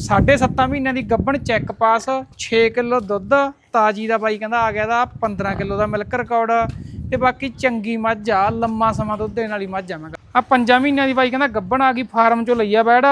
ਸਾਢੇ ਸੱਤਾਂ ਮਹੀਨਿਆਂ ਦੀ ਗੱਭਣ ਚੈੱਕ ਪਾਸ 6 ਕਿਲੋ ਦੁੱਧ ਤਾਜੀ ਦਾ ਬਾਈ ਕਹਿੰਦਾ ਆ ਗਿਆ ਦਾ 15 ਕਿਲੋ ਦਾ ਮਿਲਕ ਰਿਕਾਰਡ ਤੇ ਬਾਕੀ ਚੰਗੀ ਮੱਝ ਆ ਲੰਮਾ ਸਮਾਂ ਦੁੱਧ ਦੇਣ ਵਾਲੀ ਮੱਝ ਆ ਮੈਂ ਆ 5 ਮਹੀਨਿਆਂ ਦੀ ਬਾਈ ਕਹਿੰਦਾ ਗੱਭਣ ਆ ਗਈ ਫਾਰਮ ਚੋਂ ਲਈਆ ਬੈੜ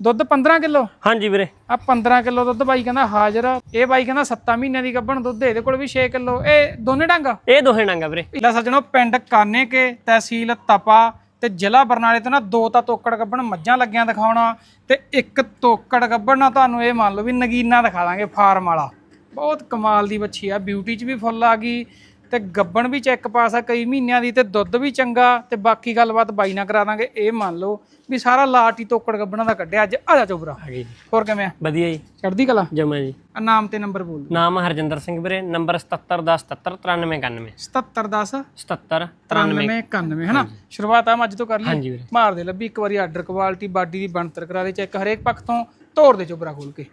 ਦੁੱਧ 15 ਕਿਲੋ? ਹਾਂਜੀ ਵੀਰੇ। ਆ 15 ਕਿਲੋ ਦੁੱਧ ਬਾਈ ਕਹਿੰਦਾ ਹਾਜ਼ਰ। ਇਹ ਬਾਈ ਕਹਿੰਦਾ 7 ਮਹੀਨਿਆਂ ਦੀ ਗੱਭਣ ਦੁੱਧ ਇਹਦੇ ਕੋਲ ਵੀ 6 ਕਿਲੋ। ਇਹ ਦੋਨੇ ਡੰਗ? ਇਹ ਦੋਹੇ ਨੰਗਾ ਵੀਰੇ। ਲੈ ਸੱਜਣੋ ਪਿੰਡ ਕਾਨੇ ਕੇ ਤਹਿਸੀਲ ਤਪਾ। ਤੇ ਜ਼ਿਲ੍ਹਾ ਬਰਨਾਲੇ ਤੋਂ ਨਾ ਦੋ ਤਾਂ ਤੋਕੜ ਗੱਬਣ ਮੱਝਾਂ ਲੱਗੀਆਂ ਦਿਖਾਉਣਾ ਤੇ ਇੱਕ ਤੋਕੜ ਗੱਬਣ ਨਾ ਤੁਹਾਨੂੰ ਇਹ ਮੰਨ ਲਓ ਵੀ ਨਗੀਨਾ ਦਿਖਾ ਦਾਂਗੇ ਫਾਰਮ ਵਾਲਾ। ਬਹੁਤ ਕਮਾਲ ਦੀ ਬੱਚੀ ਆ ਬਿਊਟੀ 'ਚ ਵੀ ਫੁੱਲ ਆ ਗਈ ਤੇ ਗੱਬਣ ਵੀ ਚੈੱਕ ਪਾਸ ਆ ਕਈ ਮਹੀਨਿਆਂ ਦੀ ਤੇ ਦੁੱਧ ਵੀ ਚੰਗਾ ਤੇ ਬਾਕੀ ਗੱਲਬਾਤ ਬਾਈ ਨਾਲ ਕਰਾ ਦਾਂਗੇ। ਇਹ ਮੰਨ ਲਓ ਵੀ ਸਾਰਾ ਲਾਟ ਹੀ ਤੋਕੜ ਗੱਬਣਾ ਦਾ ਕੱਢਿਆ ਅੱਜ ਆ ਜਾ ਚੋਬਰਾ ਗਈ ਜੀ ਹੋਰ ਕਿਵੇਂ ਆ? ਵਧੀਆ ਜੀ। ਚੜਦੀ ਕਲਾ? ਜਮਾ ਜੀ। ਆ ਨਾਮ ਤੇ ਨੰਬਰ ਬੋਲ ਨਾਮ ਹਰਜਿੰਦਰ ਸਿੰਘ ਵੀਰੇ ਨੰਬਰ 7710779391 7710 77 93 91 ਹਨਾ? ਸ਼ੁਰੂਆਤ ਆ ਮੱਝ ਤੋਂ ਕਰ ਲਈ ਹਾਂਜੀ ਵੀਰੇ। ਮਾਰ ਦੇ ਲੱਭੀ ਇੱਕ ਵਾਰੀ ਆਰਡਰ ਕੁਆਲਿਟੀ ਬਾਡੀ ਦੀ ਬਣਤਰ ਕਰਾ ਦੇ ਚੈੱਕ ਹਰੇਕ ਪੱਖ ਤੋਂ। ਤੋੜ ਦੇ ਚੋਬਰਾ ਖੋਲ ਕੇ।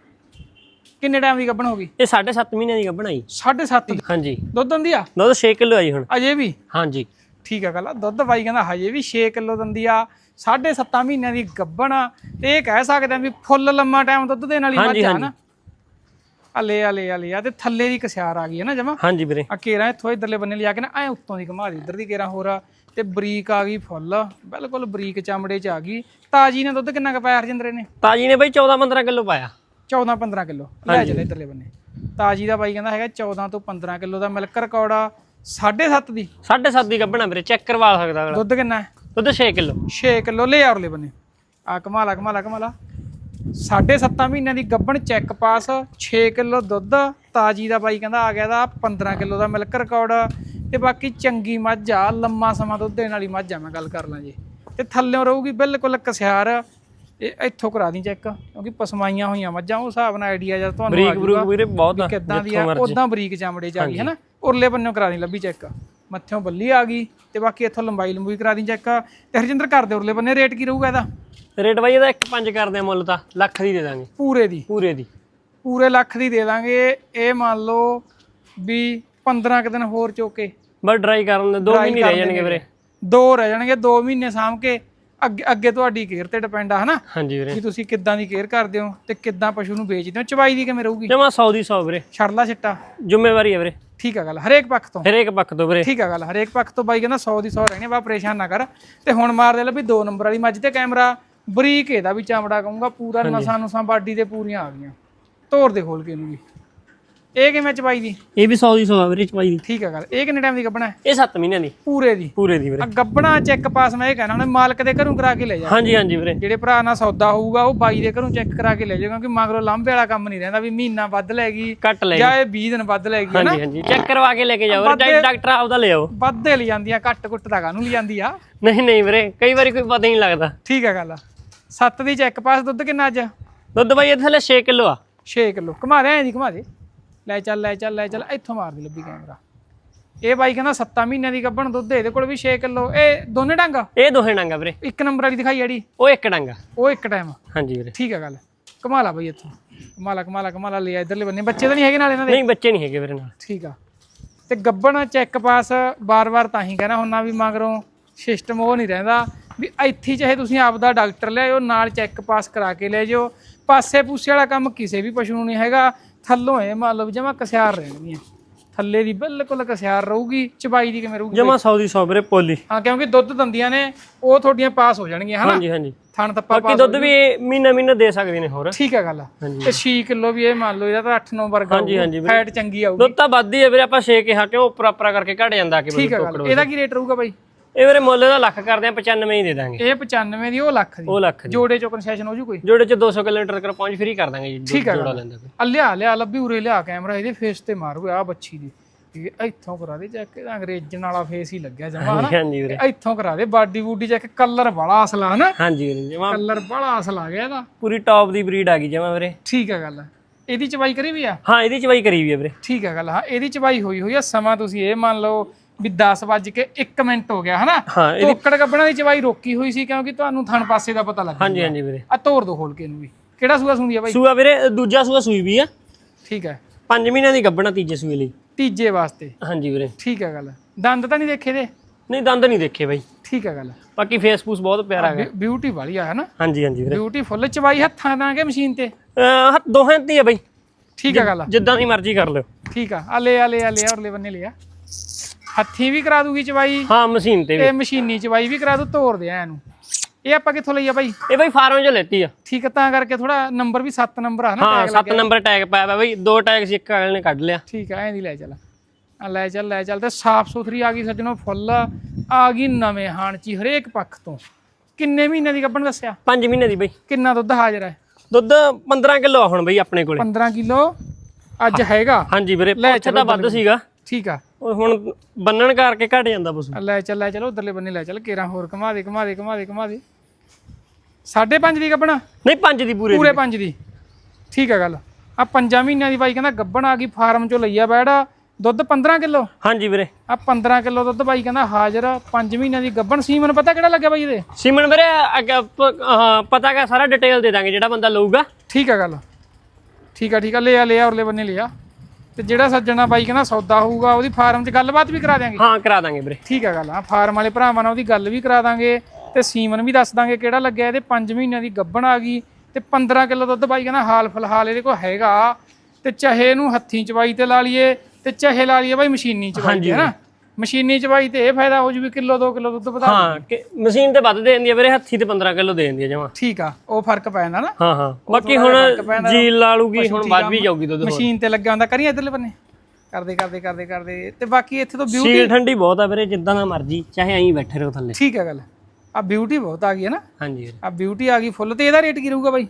ਕਿੰਨੇ ਟਾਈਮ ਦੀ ਗੱਭਣ ਹੋ ਗਈ? ਇਹ 7.5 ਮਹੀਨਿਆਂ ਦੀ ਗੱਭਣਾਈ 7.5 ਹਾਂਜੀ। ਦੁੱਧ ਦਿੰਦੀ ਆ? ਦੁੱਧ 6 ਕਿਲੋ ਆਈ ਹੁਣ। ਅਜੇ ਵੀ? ਹਾਂਜੀ। ਠੀਕ ਆ ਗੱਲ ਦੁੱਧ ਬਾਈ ਕਹਿੰਦਾ ਹਜੇ ਵੀ 6 ਕਿਲੋ ਦਿੰਦੀ ਆ। 7.5 ਮਹੀਨਿਆਂ ਦੀ ਗੱਭਣ ਆ। ਤੇ ਇਹ ਕਹਿ ਸਕਦੇ ਆ ਵੀ ਫੁੱਲ ਲੰਮਾ ਟਾਈਮ ਦੁੱਧ ਦੇਣ ਵਾਲੀ ਮੱਝ ਆ ਨਾ ਹਲੇ ਹਲੇ ਹਲੇ ਆ ਤੇ ਥੱਲੇ ਦੀ ਕਸਿਆਰ ਆ ਗਈ ਹੈ ਨਾ ਜਮਾ? ਹਾਂਜੀ ਵੀਰੇ। ਆ ਕੇਰਾ ਇੱਥੋਂ ਇਧਰਲੇ ਬੰਨੇ ਲਿਆ ਕੇ ਨਾ ਐ ਉੱਤੋਂ ਦੀ ਘਮਾ ਦੀ ਇਧਰ ਦੀ ਕੇਰਾ ਹੋਰ ਆ। ਤੇ ਬਰੀਕ ਆ ਗਈ ਫੁੱਲ। ਬਿਲਕੁਲ ਬਰੀਕ ਚਮੜੇ ਚ ਆ ਗਈ। ਤਾਜੀ ਨੇ ਦੁੱਧ ਕਿੰਨਾ ਕੁ ਪਾਇਆ ਹਰਜਿੰਦਰੇ ਨੇ? ਤਾਜੀ ਨੇ ਬਈ 14 15 ਕਿਲੋ ਪਾਇਆ। 14 15 ਕਿਲੋ ਲੈ ਚਲੇ ਇਧਰਲੇ ਬੰਨੇ। ਤਾਜੀ ਦਾ ਬਾਈ ਕਹਿੰਦਾ ਹੈਗਾ 14 ਤੋਂ 15 ਕਿਲੋ ਦਾ ਮਿਲਕ ਰਿਕਾਰਡ ਆ 7.5 ਦੀ। 7.5 ਦੀ ਗੱਭਣਾ ਵੀਰੇ ਚੈੱਕ ਕਰਵਾ ਸਕਦਾ ਅਗਲਾ। ਦੁੱਧ ਕਿੰਨਾ ਹੈ? ਦੁੱਧ 6 ਕਿਲੋ। 6 ਕਿਲੋ ਲੈ ਆ ਉਰਲੇ ਬੰਨੇ। ਆ ਕਮਾਲਾ ਕਮਾਲਾ ਕਮਾਲਾ। ਸਾਢੇ ਸੱਤਾਂ ਮਹੀਨਿਆਂ ਦੀ ਗੱਭਣ ਚੈੱਕ ਪਾਸ 6 ਕਿਲੋ ਦੁੱਧ। ਤਾਜੀ ਦਾ ਬਾਈ ਕਹਿੰਦਾ ਆ ਗਿਆ ਦਾ 15 ਕਿਲੋ ਦਾ ਮਿਲਕ ਰਿਕਾਰਡ। ਤੇ ਬਾਕੀ ਚੰਗੀ ਮੱਝ ਆ ਲੰਮਾ ਸਮਾਂ ਦੁੱਧ ਦੇਣ ਵਾਲੀ ਮੱਝ ਆ ਮੈਂ ਗੱਲ ਕਰ ਲਾਂ ਜੀ। ਤੇ ਥੱਲਿਓਂ ਰਹੂਗੀ ਬਿਲਕੁਲ ਕਸਿਆਰ। ਇਹ ਇੱਥੋਂ ਕਰਾ ਦੀ ਚੈੱਕ ਕਿਉਂਕਿ ਪਸਮਾਈਆਂ ਹੋਈਆਂ ਮੱਝਾਂ ਉਸ ਹਿਸਾਬ ਨਾਲ ਆਈਡੀਆ ਜਦ ਤੁਹਾਨੂੰ ਬਰੀਕ ਬਰੂਕ ਵੀਰੇ ਬਹੁਤ ਆ ਕਿੱਦਾਂ ਦੀ ਆ ਉਦਾਂ ਬਰੀਕ ਚਮੜੇ ਚ ਆ ਗਈ ਹੈ ਨਾ ਉਰਲੇ ਬੰਨੋਂ ਕਰਾ ਦੀ ਲੱਭੀ ਚੈੱਕ ਮੱਥਿਓਂ ਬੱਲੀ ਆ ਗਈ ਤੇ ਬਾਕੀ ਇੱਥੋਂ ਲੰਬਾਈ ਲੰਬੂਈ ਕਰਾ ਦੀ ਚੈੱਕ ਤੇ ਹਰਜਿੰਦਰ ਦੇ ਉਰਲੇ ਬੰਨੇ ਰੇਟ ਕੀ ਰਹੂਗਾ ਇਹਦਾ? ਰੇਟ ਬਾਈ ਇਹਦਾ 1.5 ਕਰਦੇ ਆ ਮੁੱਲ ਤਾਂ ਲੱਖ ਦੀ ਦੇ ਦਾਂਗੇ। ਪੂਰੇ ਦੀ। ਪੂਰੇ ਦੀ। ਪੂਰੇ ਲੱਖ ਦੀ ਦੇ ਦਾਂਗੇ। ਇਹ ਮੰਨ ਲਓ ਵੀ 15 ਕੁ ਦਿਨ ਹੋਰ ਚੋਕੇ। ਬਸ ਡਰਾਈ ਕਰਨ ਦੇ 2 ਮਹੀਨੇ ਰਹਿ ਜਾਣਗੇ ਵੀਰੇ। ਦੋ ਰਹਿ ਜਾਣਗੇ 2 ਮਹੀਨੇ ਸਾਂਭ ਕੇ ਅੱਗੇ ਅੱਗੇ ਤੁਹਾਡੀ ਕੇਅਰ ਤੇ ਡਿਪੈਂਡ ਆ ਹਨਾ? ਹਾਂਜੀ ਵੀਰੇ। ਵੀ ਤੁਸੀਂ ਕਿੱਦਾਂ ਦੀ ਕੇਅਰ ਕਰਦੇ ਹੋ ਤੇ ਕਿੱਦਾਂ ਪਸ਼ੂ ਨੂੰ ਵੇਚਦੇ ਹੋ? ਚਵਾਈ ਦੀ ਕਿਵੇਂ ਰਹੂਗੀ? ਜਮਾ 100 ਦੀ 100 ਵੀਰੇ। ਛੜਲਾ ਛਿੱਟਾ ਜ਼ਿੰਮੇਵਾਰੀ ਹੈ ਵੀਰੇ। ਠੀਕ ਆ ਗੱਲ ਹਰੇਕ ਪੱਖ ਤੋਂ? ਹਰੇਕ ਪੱਖ ਤੋਂ ਵੀਰੇ। ਠੀਕ ਆ ਗੱਲ ਹਰੇਕ ਪੱਖ ਤੋਂ ਬਾਈ ਕਹਿੰਦਾ 100 ਦੀ 100 ਰਹਿਣੀ ਬਾ ਪਰੇਸ਼ਾਨ ਨਾ ਕਰ। ਤੇ ਹੁਣ ਮਾਰ ਦੇ ਲੈ ਵੀ 2 ਨੰਬਰ ਵਾਲੀ ਮੱਝ ਤੇ ਕੈਮਰਾ ਬਰੀਕ ਇਹਦਾ ਵੀ ਚਮੜਾ ਕਹੂੰਗਾ ਪੂਰਾ ਨਸਾਂ ਨੁਸਾਂ ਬਾਡੀ ਤੇ ਪੂਰੀਆਂ ਆ ਗਈਆਂ। ਤੋੜ ਦੇ ਖੋਲ ਕੇ ਇਹਨੂੰ ਵੀ। ਇਹ ਕਿਵੇਂ ਚਵਾਈ ਦੀ? ਇਹ ਵੀ 100 ਦੀ 100 ਵੀਰੇ ਚਪਾਈ ਦੀ। ਠੀਕ ਆ ਗੱਲ। ਇਹ ਕਿੰਨੇ ਟਾਈਮ ਦੀ ਗੱਬਣਾ ਹੈ? ਇਹ 7 ਮਹੀਨਿਆਂ ਦੀ। ਪੂਰੇ ਦੀ। ਪੂਰੇ ਦੀ ਵੀਰੇ। ਆ ਗੱਬਣਾ ਚੈੱਕ ਪਾਸ ਮੈਂ ਇਹ ਕਹਿਣਾ ਹੁਣ ਮਾਲਕ ਦੇ ਘਰੋਂ ਕਰਾ ਕੇ ਲੈ ਜਾ। ਹਾਂਜੀ ਹਾਂਜੀ ਵੀਰੇ। ਜਿਹੜੇ ਭਰਾ ਨਾਲ ਸੌਦਾ ਹੋਊਗਾ ਉਹ ਬਾਈ ਦੇ ਘਰੋਂ ਚੈੱਕ ਕਰਾ ਕੇ ਲੈ ਜਾ ਕਿਉਂਕਿ ਮਗਰੋਂ ਲਾਂਭੇ ਵਾਲਾ ਕੰਮ ਨਹੀਂ ਰਹਿੰਦਾ ਵੀ ਮਹੀਨਾ ਵੱਧ ਲੈ ਗਈ ਕੱਟ ਲੈ ਜਾਂ ਇਹ 20 ਦਿਨ ਵੱਧ ਲੈ ਗਈ ਹਾਂਜੀ ਹਾਂਜੀ। ਚੈੱਕ ਕਰਵਾ ਕੇ ਲੈ ਕੇ ਜਾਓ ਡਾਕਟਰ ਆਪਦਾ ਲੈ ਆਓ। ਵੱਧੇ ਲਈ ਜਾਂਦੀਆਂ ਘੱਟ ਘੁੱਟ ਦਾ ਕਾਹਨੂੰ ਲਈ ਜਾਂਦੀ ਆ? ਨਹੀਂ ਨਹੀਂ ਵੀਰੇ ਕਈ ਵਾਰੀ ਕੋਈ ਪਤਾ ਹੀ ਨਹੀਂ ਲੱਗਦਾ। ਠੀਕ ਆ ਗੱਲ ਸੱਤ ਦੀ ਚੈੱਕ ਪਾਸ ਦੁੱਧ ਕਿੰਨਾ ਅੱਜ? ਦੁੱਧ ਬਾਈ ਇਹਦੇ ਥੱਲੇ 6 ਕਿਲੋ ਆ। 6 ਕਿਲੋ। ਘੁਮਾ ਦੇ ਐਂ ਦੀ ਘੁਮਾ ਦੇ। ਲੈ ਚੱਲ ਲੈ ਚੱਲ ਲੈ ਚੱਲ ਇੱਥੋਂ ਮਾਰ ਦੀ ਲੱਭੀ ਕੈਮਰਾ। ਇਹ ਬਾਈ ਕਹਿੰਦਾ 7 ਮਹੀਨਿਆਂ ਦੀ ਗੱਭਣ ਦੁੱਧ ਇਹਦੇ ਕੋਲ ਵੀ 6 ਕਿਲੋ। ਇਹ ਦੋਨੇ ਡੰਗ ਇਹ ਦੋਹੇ ਡੰਗਾ ਵੀਰੇ। ਇੱਕ ਨੰਬਰ ਵਾਲੀ ਦਿਖਾਈ ਜਿਹੜੀ? ਉਹ ਇੱਕ ਡੰਗਾ ਉਹ ਇੱਕ ਟਾਈਮ ਹਾਂਜੀ ਵੀਰੇ। ਠੀਕ ਆ ਗੱਲ। ਕਮਾਲਾ ਬਈ ਇੱਥੋਂ। ਕਮਾਲਾ ਕਮਾਲਾ ਕਮਾਲਾ ਲੈ ਆ ਇਧਰਲੇ ਬੰਨੇ। ਬੱਚੇ ਤਾਂ ਨਹੀਂ ਹੈਗੇ ਨਾਲ ਇਹਨਾਂ ਦੇ? ਨਹੀਂ ਬੱਚੇ ਨਹੀਂ ਹੈਗੇ ਵੀਰੇ ਨਾਲ। ਠੀਕ ਆ। ਤੇ ਗੱਬਣ ਚੈੱਕ ਪਾਸ ਬਾਰ-ਬਾਰ ਤਾਂ ਹੀ ਕਹਿਣਾ ਹੁੰਨਾ ਵੀ ਮਗਰੋਂ ਸਿਸਟਮ ਉਹ ਨਹੀਂ ਰਹਿੰਦਾ ਵੀ ਇੱਥੇ ਚਾਹੇ ਤੁਸੀਂ ਆਪਦਾ ਡਾਕਟਰ ਲਿਆਓ ਨਾਲ ਚੈੱਕ ਪਾਸ ਕਰਾ ਕੇ ਲੈ ਜਾਓ। ਪਾਸੇ ਪੂਸੇ ਵਾਲਾ ਕੰਮ ਕਿਸੇ ਵੀ ਪਸ਼ੂ ਨੂੰ ਨਹੀਂ ਹੈਗਾ। ਥੱਲੋਂ ਇਹ ਮੰਨ ਲਓ ਜਮਾ ਕਸਿਆਰ ਰਹਿਣਗੀਆਂ ਥੱਲੇ ਦੀ ਬਿਲਕੁਲ ਕਸਿਆਰ ਰਹੂਗੀ ਚਬਾਈ ਦੀ ਕਿਵੇਂ ਰਹੂਗੀ ਜਮਾ 100 ਦੀ 100 ਵੀਰੇ ਪੋਲੀ। ਹਾਂ ਕਿਉਂਕਿ ਦੁੱਧ ਦੰਦੀਆਂ ਨੇ ਉਹ ਤੁਹਾਡੀਆਂ ਪਾਸ ਹੋ ਜਾਣਗੀਆਂ ਹਨਾ? ਹਾਂਜੀ ਹਾਂਜੀ। ਥਣ ਤੱਪਾ ਬਾਕੀ ਦੁੱਧ ਵੀ ਇਹ ਮਹੀਨਾ ਮਹੀਨਾ ਦੇ ਸਕਦੇ ਨੇ ਹੋਰ। ਠੀਕ ਆ ਗੱਲ। ਤੇ 6 ਕਿਲੋ ਵੀ ਇਹ ਮੰਨ ਲਓ ਇਹਦਾ ਤਾਂ 8-9 ਵਰਗਾ ਹਾਂਜੀ, ਹਾਂਜੀ। ਫੈਟ ਚੰਗੀ ਆਊਗੀ। ਦੁੱਧ ਤਾਂ ਵੱਧ ਹੀ ਹੈ ਵੀਰੇ ਆਪਾਂ 6 ਕਿਹਾ ਕਿ ਉਹ ਉੱਪਰ ਆਪਰਾ ਕਰਕੇ ਘਟ ਜਾਂਦਾ ਕਿ ਠੀਕ ਆ ਗੱਲ ਇਹਦਾ ਕੀ ਰੇਟ ਰਹੂਗਾ ਬਾਈ? ਇਹ ਵੀਰੇ ਮੁੱਲ ਦਾ ਲੱਖ ਕਰਦੇ ਆ 95 ਹੀ ਦੇ ਦਾਂਗੇ। ਇਹ 95 ਦੀ ਉਹ ਲੱਖ ਦੀ। ਉਹ ਲੱਖ ਦੀ। ਜੋੜੇ ਚੋਂ ਕਨਸੈਸ਼ਨ ਹੋ ਜੂ ਕੋਈ ਜੋੜੇ ਚ 200 ਕਿਲੋਮੀਟਰ ਕਰ ਪਹੁੰਚ ਫ੍ਰੀ ਕਰ ਦਾਂਗੇ ਜੀ ਠੀਕ ਆ। ਜੋੜਾ ਲੈਂਦਾ ਕੋਈ ਆ ਲਿਆ ਲਿਆ ਲੱਭੀ ਉਰੇ ਲਿਆ ਕੈਮਰਾ ਇਹਦੇ ਫੇਸ ਤੇ ਮਾਰੂ ਆ ਬੱਚੀ ਦੀ। ਠੀਕ ਹੈ ਇੱਥੋਂ ਕਰਾ ਦੇ ਚੈੱਕ ਇਹਦਾ ਅੰਗਰੇਜ਼ਨ ਵਾਲਾ ਫੇਸ ਹੀ ਲੱਗਿਆ ਜਮਾ ਹਨਾ? ਇੱਥੋਂ ਕਰਾ ਦੇ ਬਾਡੀ ਬੂਡੀ ਚੈੱਕ ਕਲਰ ਬੜਾ ਅਸਲਾ ਹਨਾ? ਹਾਂਜੀ ਵੀਰੇ ਜਮਾ ਕਲਰ ਬੜਾ ਅਸਲ ਆ ਗਿਆ ਇਹਦਾ। ਪੂਰੀ ਟੌਪ ਦੀ ਬਰੀਡ ਆ ਗਈ ਜਮਾ ਵੀਰੇ। ਠੀਕ ਆ ਗੱਲ ਇਹਦੀ ਚਵਾਈ ਕਰੀ ਵੀ ਆ? ਹਾਂ ਇਹਦੀ ਚਵਾਈ ਕਰੀ ਵੀ ਹੈ ਵੀਰੇ। ਠੀਕ ਆ ਗੱਲ ਹਾਂ ਇਹਦੀ ਚਵਾਈ ਹੋਈ ਹੋਈ ਆ ਸਮਾਂ ਤੁਸੀਂ ਇਹ ਮੰਨ ਲਓ ਵੀ 10 ਵੱਜ ਕੇ 1 ਮਿੰਟ ਹੋ ਗਿਆ ਹਨਾ? ਹਾਂ ਤੋਕੜ ਗੱਬਣਾ ਦੀ ਚਵਾਈ ਰੋਕੀ ਹੋਈ ਸੀ ਕਿਉਂਕਿ ਤੁਹਾਨੂੰ ਥਣ ਪਾਸੇ ਦਾ ਪਤਾ ਲੱਗ ਹਾਂਜੀ ਹਾਂਜੀ ਵੀਰੇ। ਆ ਤੋੜ ਦੋ ਖੋਲ ਕੇ ਇਹਨੂੰ ਵੀ। ਕਿਹੜਾ ਸੂਆ ਸੁਣਦੀ ਆ ਬਾਈ? ਸੂਆ ਵੀਰੇ ਦੂਜਾ ਸੂਆ ਸੂਈ ਵੀ ਆ। ਠੀਕ ਹੈ। 5 ਮਹੀਨਿਆਂ ਦੀ ਗੱਭਣਾ ਤੀਜੇ ਸੂਏ ਲਈ। ਤੀਜੇ ਵਾਸਤੇ। ਹਾਂਜੀ ਵੀਰੇ। ਠੀਕ ਹੈ ਗੱਲ। ਦੰਦ ਤਾਂ ਨਹੀਂ ਦੇਖੇ ਦੇ ਨਹੀਂ ਦੰਦ ਨਹੀਂ ਦੇਖੇ ਬਾਈ। ਠੀਕ ਹੈ ਗੱਲ। ਬਾਕੀ ਫੇਸ ਫੂਸ ਬਹੁਤ ਪਿਆਰਾ ਹੈਗਾ। ਬਿਊਟੀ ਵਾਲੀ ਆ ਹੈ ਨਾ ਹਾਂਜੀ ਹਾਂਜੀ ਵੀਰੇ। ਬਿਊਟੀ ਫੁੱਲ ਚਵਾਈ ਹੱਥਾਂ ਨਾਲ ਕਿ ਮਸ਼ੀਨ ਤੇ? ਅਹ ਹੱਥ ਦੋਹਾਂ ਦੀ ਹੈ ਬਾਈ। ਠੀਕ ਹੈ ਗੱਲ। ਜਿੱਦਾਂ ਦੀ ਮਰਜ਼ੀ ਕਰ ਲਿਓ। ਠੀਕ ਆ। ਆ ਲੈ ਆ ਲੈ ਆ ਲੈ ਆ ਔਰਲੇ ਬੰਨੇ ਲਿਆ। ਹੱਥੀਂ ਵੀ ਕਰਾ ਦੂਗੀ ਚਵਾਈ ਹਾਂ ਮਸ਼ੀਨ ਤੇ ਵੀ। ਤੇ ਮਸ਼ੀਨੀ ਚਵਾਈ ਵੀ ਕਰਾ ਦੂ ਤੋਰ ਦੇ ਇਹਨੂੰ ਇਹ ਆਪਾਂ ਕਿੱਥੋਂ ਲਈ ਆ ਬਾਈ? ਇਹ ਬਾਈ ਫਾਰਮ 'ਚ ਲੈਤੀ ਆ। ਠੀਕ ਆ ਤਾਂ ਕਰਕੇ ਥੋੜਾ ਨੰਬਰ ਵੀ 7 ਨੰਬਰ ਆ ਨਾ ਹਾਂ tag 7 ਨੰਬਰ ਟੈਗ ਪਾਇਆ ਵਾ ਬਾਈ ਦੋ ਟੈਗ ਸੀ ਇੱਕ ਅਗਲੇ ਨੇ ਕੱਢ ਲਿਆ। ਠੀਕ ਆ ਐਂ ਦੀ ਲੈ ਚੱਲ। ਆ ਲੈ ਚੱਲ ਲੈ ਚੱਲ ਤੇ ਸਾਫ਼ ਸੁਥਰੀ ਆ ਗਈ ਸੱਜਣੋ ਫੁੱਲ। ਆ ਗਈ ਨਵੇਂ ਹਾਣ ਚ ਹੀ, ਹਰੇਕ ਪੱਖ ਤੋਂ। ਕਿੰਨੇ ਮਹੀਨੇ ਦੀ ਗੱਭਣ ਦੱਸਿਆ? 5 ਮਹੀਨੇ ਦੀ ਬਾਈ। ਕਿੰਨਾ ਦੁੱਧ ਹਾਜ਼ਰ ਹੈ? ਦੁੱਧ 15 ਕਿਲੋ ਹੁਣ ਬਾਈ ਆਪਣੇ ਕੋਲੇ। 15 ਕਿਲੋ ਅੱਜ ਹੈਗਾ। ਹਾਂਜੀ ਵੀਰੇ ਲੈ ਪੁੱਛ ਤਾਂ ਵੱਧ ਸੀਗਾ। ਠੀਕ ਆ। ਉਹ ਹੁਣ ਬੰਨਣ ਕਰਕੇ ਘਟ ਜਾਂਦਾ ਪਸ਼ੂ। ਲੈ ਚੱਲ ਲੈ ਚੱਲ ਉਧਰਲੇ ਬੰਨੇ ਲੈ ਚੱਲ ਕੇਰਾ ਹੋਰ ਘੁਮਾ ਦੇ ਘੁਮਾ ਦੇ ਘੁਮਾ ਦੇ ਘੁਮਾ ਦੇ। ਸਾਢੇ ਪੰਜ ਦੀ ਗੱਭਣ? ਨਹੀਂ 5 ਦੀ ਪੂਰੇ ਪੂਰੇ ਪੰਜ ਦੀ। ਠੀਕ ਆ ਗੱਲ। ਆ ਪੰਜਾਂ ਮਹੀਨਿਆਂ ਦੀ ਬਾਈ ਕਹਿੰਦਾ ਗੱਭਣ ਆ ਗਈ ਫਾਰਮ ਚੋਂ ਲਈਆ ਬੈੜਾ। ਦੁੱਧ 15 ਕਿਲੋ? ਹਾਂਜੀ ਵੀਰੇ। ਆ 15 ਕਿਲੋ ਦੁੱਧ ਬਾਈ ਕਹਿੰਦਾ ਹਾਜ਼ਰ 5 ਮਹੀਨਿਆਂ ਦੀ ਗੱਭਣ। ਸੀਮਨ ਪਤਾ ਕਿਹੜਾ ਲੱਗਿਆ ਬਾਈ ਇਹਦੇ? ਸਿਮਨ ਵੀਰੇ ਅੱਗੇ ਪ- ਹਾਂ, ਪਤਾ ਕਾ ਸਾਰਾ ਡਿਟੇਲ ਦੇ ਦਾਂਗੇ ਜਿਹੜਾ ਬੰਦਾ ਲਊਗਾ। ਠੀਕ ਆ ਗੱਲ। ਠੀਕ ਆ ਠੀਕ ਆ ਲਿਆ ਲਿਆ ਔਰਲੇ ਬੰਨੇ ਲਿਆ। ਤੇ ਜਿਹੜਾ ਸੱਜਣਾ ਬਾਈ ਕਹਿੰਦਾ ਸੌਦਾ ਹੋਊਗਾ ਉਹਦੀ ਫਾਰਮ 'ਚ ਗੱਲਬਾਤ ਵੀ ਕਰਾ ਦਿਆਂਗੇ? ਹਾਂ ਕਰਾ ਦਾਂਗੇ ਵੀਰੇ। ਠੀਕ ਆ ਗੱਲ ਆ ਫਾਰਮ ਵਾਲੇ ਭਰਾਵਾਂ ਨਾਲ ਉਹਦੀ ਗੱਲ ਵੀ ਕਰਾ ਦਾਂਗੇ ਤੇ ਸੀਮਨ ਵੀ ਦੱਸ ਦਾਂਗੇ ਕਿਹੜਾ ਲੱਗਿਆ ਇਹਦੇ 5 ਮਹੀਨਿਆਂ ਦੀ ਗੱਭਣ ਆ ਗਈ ਤੇ 15 ਕਿਲੋ ਦੁੱਧ ਬਾਈ ਕਹਿੰਦਾ ਹਾਲ ਫਿਲਹਾਲ ਇਹਦੇ ਕੋਲ ਹੈਗਾ ਤੇ ਚਾਹੇ ਇਹਨੂੰ ਹੱਥੀਂ ਚਵਾਈ ਤੇ ਲਾ ਲਈਏ ਤੇ ਚਾਹੇ ਲਾ ਲਈਏ ਬਾਈ ਮਸ਼ੀਨੀ ਚਵਾਈ ਤੇ ਹੈ ਨਾ? ਮਸ਼ੀਨੀ ਚਵਾਈ ਤੇ ਇਹ ਫਾਇਦਾ ਹੋ ਜੂ ਵੀ ਕਿਲੋ 2 ਕਿਲੋ ਦੁੱਧ ਵਧਾ ਹਾਂ ਕਿ ਮਸ਼ੀਨ ਤੇ ਵੱਧ ਦੇ ਦਿੰਦੀ ਆ ਵੀਰੇ ਹੱਥੀ ਤੇ 15 ਕਿਲੋ ਦੇ ਦਿੰਦੀ ਆ ਜਮਾ। ਠੀਕ ਆ ਉਹ ਫ਼ਰਕ ਪੈ ਜਾਂਦਾ ਨਾ। ਹਾਂ ਹਾਂ। ਬਾਕੀ ਹੁਣ ਜੀ ਲਾ ਲੂਗੀ ਹੁਣ ਵੱਧ ਵੀ ਜਾਊਗੀ ਦੁੱਧ ਮਸ਼ੀਨ ਤੇ ਲੱਗਿਆ ਹੁੰਦਾ ਕਰੀ ਇਧਰਲੇ ਬੰਨੇ। ਕਰਦੇ ਕਰਦੇ ਕਰਦੇ ਕਰਦੇ। ਤੇ ਬਾਕੀ ਇੱਥੇ ਤੋਂ ਬਿਊਟੀ ਸੀਲ ਠੰਡੀ ਬਹੁਤ ਆ ਵੀਰੇ ਜਿੱਦਾਂ ਦਾ ਮਰਜ਼ੀ ਚਾਹੇ ਐਂ ਬੈਠੇ ਰਹੋ ਥੱਲੇ। ਠੀਕ ਹੈ ਗੱਲ। ਆ ਬਿਊਟੀ ਬਹੁਤ ਆ ਗਈ ਹੈ ਨਾ। ਹਾਂਜੀ ਆ ਬਿਊਟੀ ਆ ਗਈ ਫੁੱਲ ਤੇ ਇਹਦਾ ਰੇਟ ਕੀ ਰਹੂਗਾ ਬਾਈ?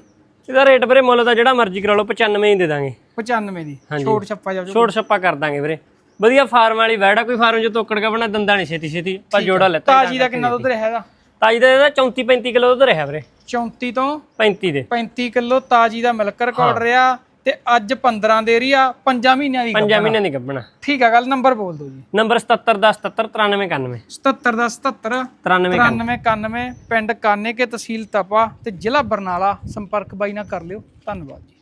ਇਹਦਾ ਰੇਟ ਵੀਰੇ ਮੁੱਲ ਦਾ ਜਿਹੜਾ ਮਰਜ਼ੀ ਕਰਾ ਲਓ 95 ਹੀ ਦੇ ਦਾਂਗੇ। 95 ਦੀ। ਛੋਟ ਛੱਪਾ ਜਾ ਛੋਟ ਛੱਪਾ ਕਰ ਦਾਂਗੇ ਵੀਰੇ। ਵਧੀਆ ਫਾਰਮ ਵਾਲੀ ਵੈੜਾ ਕੋਈ ਫਾਰਮ ਚ ਤੋਕੜ ਕੇ ਬਣਾ ਦੰਦਾ ਨਹੀਂ ਛੇਤੀ ਛੇਤੀ ਪਰ ਜੋੜਾ ਲੈਤਾ ਤਾਜੀ ਦਾ ਕਿੰਨਾ ਦੁੱਧ ਰਿਹਾ ਤਾਜੀ ਦਾ ਇਹਦਾ 34 35 ਕਿਲੋ ਦੁੱਧ ਰਿਹਾ ਵੀਰੇ। 34 ਤੋਂ 35 ਦੇ। 35 ਕਿਲੋ ਤਾਜੀ ਦਾ ਮਿਲਕ ਰਿਕਾਰਡ ਰਿਹਾ ਤੇ ਅੱਜ 15 ਦੇ ਰਹੀ ਆ 5 ਮਹੀਨਿਆਂ ਦੀ 5 ਮਹੀਨਿਆਂ ਦੀ ਗੱਭਣਾ। ਠੀਕ ਆ ਗੱਲ ਨੰਬਰ ਬੋਲ ਦਿਓ ਜੀ। ਨੰਬਰ 77 10 77 93 91 77 ਦਾ 77 93 93 91 ਪਿੰਡ ਕਾਨੇ ਕੇ ਤਹਿਸੀਲ ਤਪਾ ਤੇ ਜ਼ਿਲ੍ਹਾ ਬਰਨਾਲਾ। ਸੰਪਰਕ ਬਾਈ ਨਾਲ ਕਰ ਲਿਓ। ਧੰਨਵਾਦ ਜੀ।